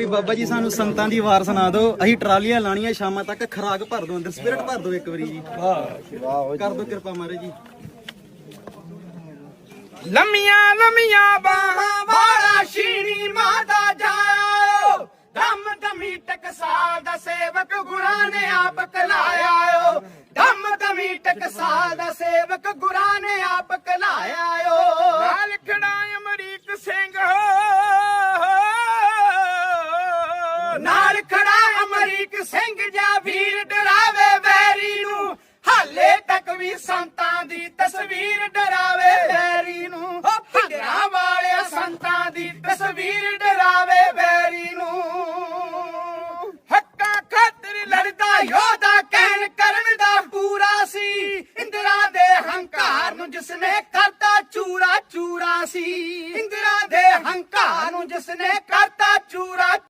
ਵੀ ਬਾਬਾ ਜੀ, ਸਾਨੂੰ ਸੰਤਾਂ ਦੀ ਵਾਰ ਸੁਣਾ ਦਿਓ। ਅਸੀਂ ਟਰਾਲੀਆਂ ਲਾਣੀਆਂ ਸ਼ਾਮਾਂ ਤੱਕ ਖਰਾਕ ਭਰ ਦਿਓ, ਅੰਦਰ ਸਪਿਰਿਟ ਭਰ ਦਿਓ ਇੱਕ ਵਾਰੀ ਜੀ। ਵਾਹ ਕਰ ਦਿਓ ਕਿਰਪਾ ਮਹਾਰਾਜ ਜੀ। ਲੰਮੀਆਂ ਲੰਮੀਆਂ ਬਾਹਾਂ ਵਾਲਾ ਸ਼ੀਣੀ ਮਾਤਾ ਜਾਇਓ। ਦਮ ਦਮੀ ਟਕਸਾਲ ਦਾ ਸੇਵਕ ਗੁਰਾਂ ਨੇ ਆਪ ਕਲਾਇਆ ਓ ਦਮ ਦਮੀ ਟਕਸਾਲ ਨਾਲ ਖੜਾ ਅਮਰੀਕ ਸਿੰਘ ਜਾਂ ਵੀਰ ਡਰਾਵੇ ਵੈਰੀ ਨੂੰ। ਹਾਲੇ ਤੱਕ ਵੀ ਸੰਤਾਂ ਦੀ ਤਸਵੀਰ ਡਰਾਵੇ ਵੈਰੀ ਨੂੰ। ਭੰਗਰਾ ਵਾਲਿਆ ਸੰਤਾਂ ਦੀ ਤਸਵੀਰ ਡਰਾਵੇ ਵੈਰੀ ਨੂੰ। ਹੱਕਾਂ ਖਾਤਰ ਲੜਦਾ ਯੋਧਾ ਕਹਿਣ ਕਰਨ ਦਾ ਪੂਰਾ ਸੀ। ਇੰਦਰਾ ਦੇ ਹੰਕਾਰ ਨੂੰ ਜਿਸਨੇ ਕਰਤਾ ਚੂਰਾ ਚੂਰਾ ਸੀ। ਇੰਦਰਾ ਦੇ ਹੰਕਾਰ ਨੂੰ ਜਿਸਨੇ ਕਰਤਾ ਚੂਰਾ